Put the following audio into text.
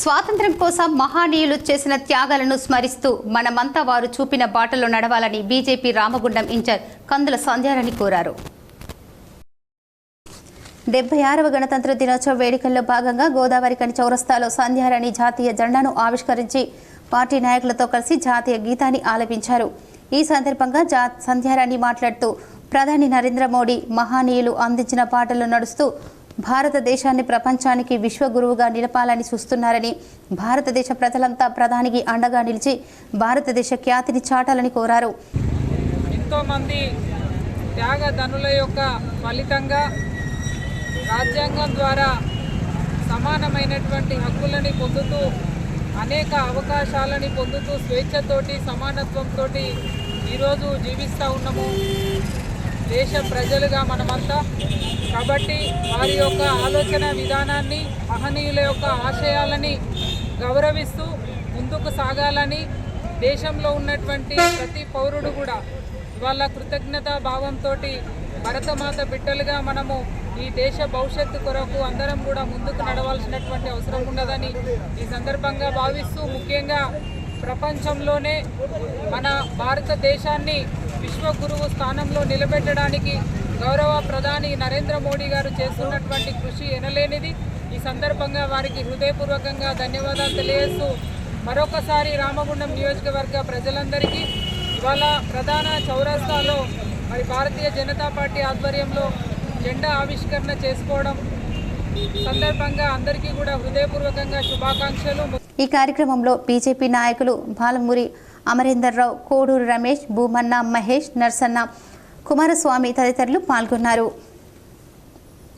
స్వాతంత్ర్యం కోసం మహానీయులు చేసిన త్యాగాలను స్మరిస్తూ మనమంతా వారు చూపిన బాటలో నడవాలని బీజేపీ రామగుండం ఇన్ఛార్జ్ కందుల సంధ్యారాణి కోరారు. డెబ్బై ఆరవ గణతంత్ర దినోత్సవ వేడుకల్లో భాగంగా గోదావరి కని చౌరస్తాలో సంధ్యారాణి జాతీయ జెండాను ఆవిష్కరించి పార్టీ నాయకులతో కలిసి జాతీయ గీతాన్ని ఆలపించారు. ఈ సందర్భంగా జా సంధ్యారాణి మాట్లాడుతూ ప్రధాని నరేంద్ర మోడీ మహానీయులు అందించిన పాటలు నడుస్తూ భారతదేశాన్ని ప్రపంచానికి విశ్వగురువుగా నిలపాలని చూస్తున్నారని భారతదేశ ప్రజలంతా ప్రధానికి అండగా నిలిచి భారతదేశ ఖ్యాతిని చాటాలని కోరారు. ఎంతోమంది త్యాగధనుల యొక్క ఫలితంగా రాజ్యాంగం ద్వారా సమానమైనటువంటి హక్కులని పొందుతూ అనేక అవకాశాలని పొందుతూ స్వేచ్ఛతోటి సమానత్వంతో ఈరోజు జీవిస్తూ ఉన్నాము. దేశ ప్రజలుగా మనమంతా కాబట్టి వారి యొక్క ఆలోచన విధానాన్ని మహనీయుల యొక్క ఆశయాలని గౌరవిస్తూ ముందుకు సాగాలని దేశంలో ఉన్నటువంటి ప్రతి పౌరుడు కూడా వాళ్ళ కృతజ్ఞతా భావంతో భరతమాత బిడ్డలుగా మనము ఈ దేశ భవిష్యత్తు కొరకు అందరం కూడా ముందుకు నడవాల్సినటువంటి అవసరం ఉన్నదని ఈ సందర్భంగా భావిస్తూ ముఖ్యంగా ప్రపంచంలోనే మన భారతదేశాన్ని విశ్వగురువు స్థానంలో నిలబెట్టడానికి గౌరవ ప్రధాని నరేంద్ర మోడీ గారు చేస్తున్నటువంటి కృషి ఎనలేనిది. ఈ సందర్భంగా వారికి హృదయపూర్వకంగా ధన్యవాదాలు తెలియజేస్తూ మరొకసారి రామగుండం నియోజకవర్గ ప్రజలందరికీ ఇవాళ ప్రధాన చౌరస్తాలో మరి భారతీయ జనతా పార్టీ ఆధ్వర్యంలో జెండా ఆవిష్కరణ చేసుకోవడం సందర్భంగా అందరికీ కూడా హృదయపూర్వకంగా శుభాకాంక్షలు. ఈ కార్యక్రమంలో బీజేపీ నాయకులు బాలమూరి అమరేందర్ రావు కోడూరు రమేష్ భూమన్న మహేష్ నర్సన్న కుమారస్వామి తదితరులు పాల్గొన్నారు.